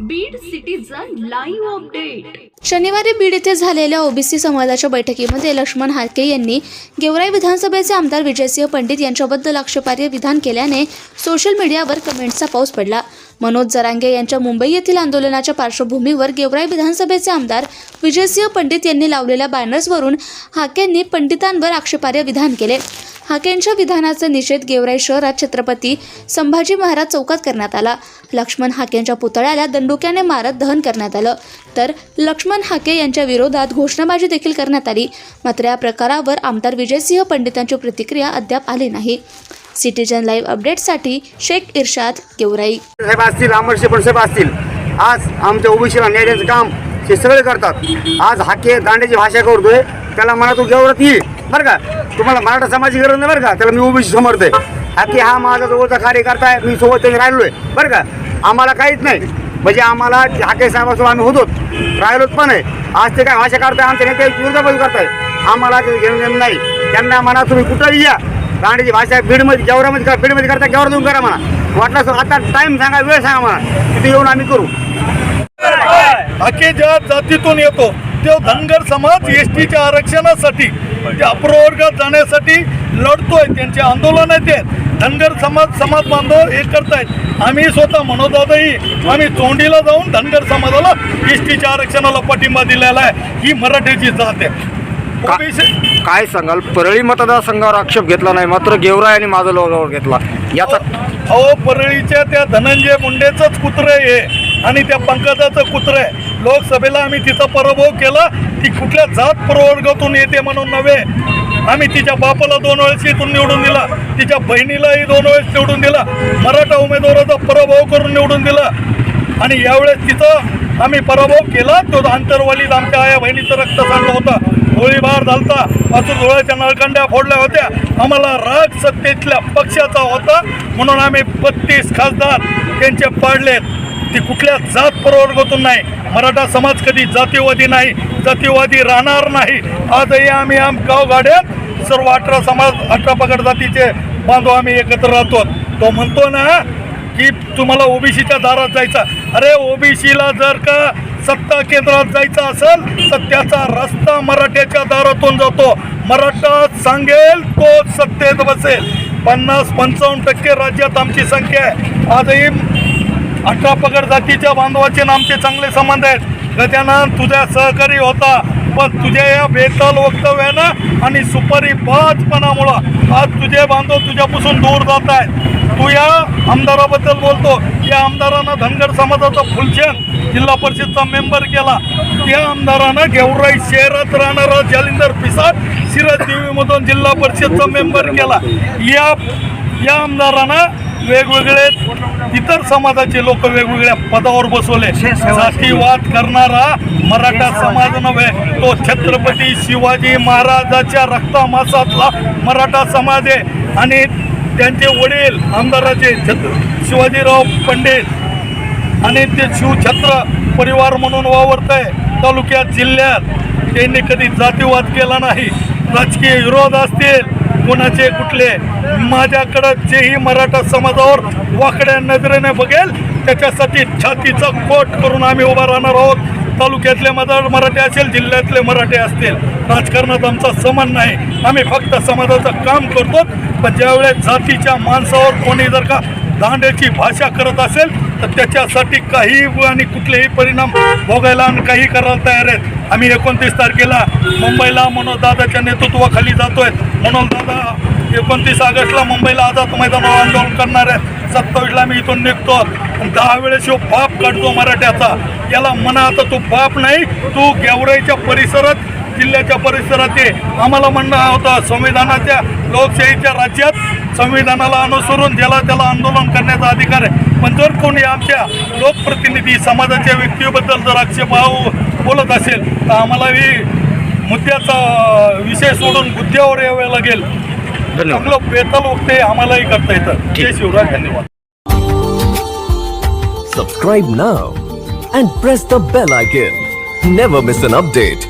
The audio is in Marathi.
बीड सिटीजन लाईव्ह अपडेट शनिवारी बीड येथे झालेल्या ओबीसी समाजाच्या बैठकीमध्ये लक्ष्मण हाके यांनी गेवराई विधानसभेचे आमदार विजयसिंह पंडित यांच्याबद्दल आक्षेपार्ह विधान केल्याने सोशल मीडियावर कमेंटचा पाऊस पडला. मनोज जरांगे यांच्या मुंबई येथील आंदोलनाच्या पार्श्वभूमीवर गेवराई विधानसभेचे आमदार विजयसिंह पंडित यांनी लावलेल्या बॅनर्सवरून हाकेंनी पंडितांवर आक्षेपार्ह विधान केले. हाकेंच्या विधानाचा निषेध गेवराई शहरात छत्रपती संभाजी महाराज चौकात करण्यात आला. लक्ष्मण हाकेंच्या पुतळ्याला दंडुक्याने मारत दहन करण्यात आलं. तर लक्ष्मण हाके यांच्या विरोधात घोषणाबाजी देखील करण्यात आली. मात्र या प्रकारावर आमदार विजयसिंह पंडितांची प्रतिक्रिया अद्याप आली नाही. सिटीजन लाईव्ह अपडेटसाठी शेख इर्शाद गेवराई. साहेब असतील साहेब असतील आज आमच्या ओबीसीला न्यायालयाचं काम हे सगळे करतात. आज हाके दांड्याची भाषा करतोय त्याला म्हणा तू गेवरात बरं का? तुम्हाला मराठा समाजाची गरज नाही बरं का? त्याला मी ओबीसी समर्थ आहे की हा माझा जवळचा कार्यकर्ता आहे मी सोबत त्यांनी राहिलो आहे. बरं का? आम्हाला काहीच नाही. म्हणजे आम्हाला हाके साहेबासोबत आम्ही होतो राहिलोच पण आहे. आज ते काय भाषा करताय आमच्या नेते विरोधाबाजू करताय. आम्हाला ते घेणं देणं नाही. त्यांना म्हणा तुम्ही कुठंही या. दांड्याची भाषा बीडमध्ये जेवरामध्ये करा बीडमध्ये करता गेवरात देऊन करा म्हणा. वाटलं सर आता टाईम सांगा वेळ सांगा म्हणा. तिथे येऊन आम्ही करू. हाके ज्या जातीतून येतो तो धनगर समाज एस टीच्या आरक्षणासाठी अप्रवर्गात जाण्यासाठी लढतोय त्यांचे आंदोलन आहे ते. धनगर समाज समाज बांधव हे करतायत. आम्ही स्वतः मनोदादाही आम्ही चोंडीला जाऊन धनगर समाजाला एस टीच्या आरक्षणाला पाठिंबा दिलेला आहे. ही मराठीची जात आहे. काय सांगाल? परळी मतदारसंघावर आक्षेप घेतला नाही मात्र गेवराय आणि माझा लोगावर घेतला. याचा अहो परळीच्या त्या धनंजय मुंडेचंच कुत्रं आहे हे. आणि त्या पंकजाचं कुत्रं आहे. लोकसभेला आम्ही तिचा पराभव केला. ती कुठल्या जात प्रवर्गातून येते म्हणून नव्हे. आम्ही तिच्या बापाला दोन वेळेस इथून निवडून दिला. तिच्या बहिणीलाही दोन वेळेस निवडून दिला. मराठा उमेदवाराचा पराभव करून निवडून दिला. आणि यावेळेस तिचा आम्ही पराभव केला. तो आंतरवालीत आमच्या आया बहिणीचं रक्त सांडलं होतं. गोळीबार झालता. असून डोळ्याच्या नळकंड्या फोडल्या होत्या. आम्हाला राग सत्तेतल्या पक्षाचा होता. म्हणून आम्ही बत्तीस खासदार त्यांचे पाडलेत. ती कुठल्या जात प्रवर्गातून नाही. मराठा समाज कधी जातीवादी नाही जातीवादी राहणार नाही. आजही आम्ही आम गावगाड्यात सर्व अठरा समाज अठरा पगड जातीचे बांधव आम्ही एकत्र राहतो. तो म्हणतो ना की तुम्हाला ओबीसीच्या दारात जायचा. अरे ओबीसीला जर का सत्ता केंद्रात जायचं असेल तर त्याचा रस्ता मराठ्याच्या दारातून जातो. मराठा सांगेल तो सत्तेत बसेल. पन्नास पंचावन्न टक्के राज्यात आमची संख्या आहे. आजही अठरा पगड जातीच्या बांधवाचे आमचे चांगले संबंध आहेत. गजानन तुझ्या सहकारी होता. पण तुझ्या या बेताल वक्तव्यानं आणि सुपारी बाजपणामुळं आज तुझे बांधव तुझ्यापासून दूर जात आहेत. तू या आमदाराबद्दल बोलतो. या आमदारानं धनगर समाजाचा फुलचंद जिल्हा परिषदचा मेंबर केला. या आमदारानं गेवराई शहरात राहणारा जालिंदर पिसाळ सिरज देवीमधून जिल्हा परिषदचा मेंबर केला. या या आमदारानं वेगवेगळे इतर समाजाचे लोक वेगवेगळ्या पदावर बसवले. जातीवाद करणारा मराठा समाज नव्हे तो छत्रपती शिवाजी महाराजाच्या रक्तामासातला मराठा समाज आहे. आणि त्यांचे वडील आमदाराचे छत्र शिवाजीराव पंडित आणि ते शिवछत्र परिवार म्हणून वावरत आहे. तालुक्यात जिल्ह्यात त्यांनी कधी जातीवाद केला नाही. राजकीय विरोध असतील कोणाचे कुठले माझ्याकडं जेही मराठा समाजावर वाकड्या नजरेने बघेल त्याच्यासाठी छातीचा कोट करून आम्ही उभा राहणार आहोत. तालुक्यातले मदर मराठी असेल जिल्ह्यातले मराठी असतील. राजकारणात आमचा समान नाही. आम्ही फक्त समाजाचं काम करतो. पण ज्यावेळेस जातीच्या माणसावर कोणी जर का दांड्याची भाषा करत असेल तर त्याच्यासाठी काही आणि कुठलेही परिणाम भोगायला आणि काही करायला तयार आहेत. आम्ही एकोणतीस तारखेला मुंबईला मनोजदादाच्या नेतृत्वाखाली जातोय. मनोजदादा एकोणतीस ऑगस्टला मुंबईला आझाद मैदानावर आंदोलन करणार आहेत. सत्तावीसला मी इथून निघतो. दहा वेळेस ह्यो बाप काढतो मराठ्याचा. याला म्हणा आता तू बाप नाही तू गेवराईच्या परिसरात जिल्ह्याच्या परिसरात ये. आम्हाला म्हणणं होतं संविधानाच्या लोकशाहीच्या राज्यात संविधानाला अनुसरून ज्याला त्याला आंदोलन करण्याचा अधिकार आहे. पण जर कोणी आमच्या लोकप्रतिनिधी समाजाच्या व्यक्तीबद्दल जर आक्षेप बोलत असेल तर आम्हालाही मुद्द्याचा विषय सोडून मुद्द्यावर यावे लागेल. चांगलं बेताल वक्ते आम्हालाही करता येतं. जय शिवराय धन्यवाद. Subscribe now and press the bell icon. Never miss an update.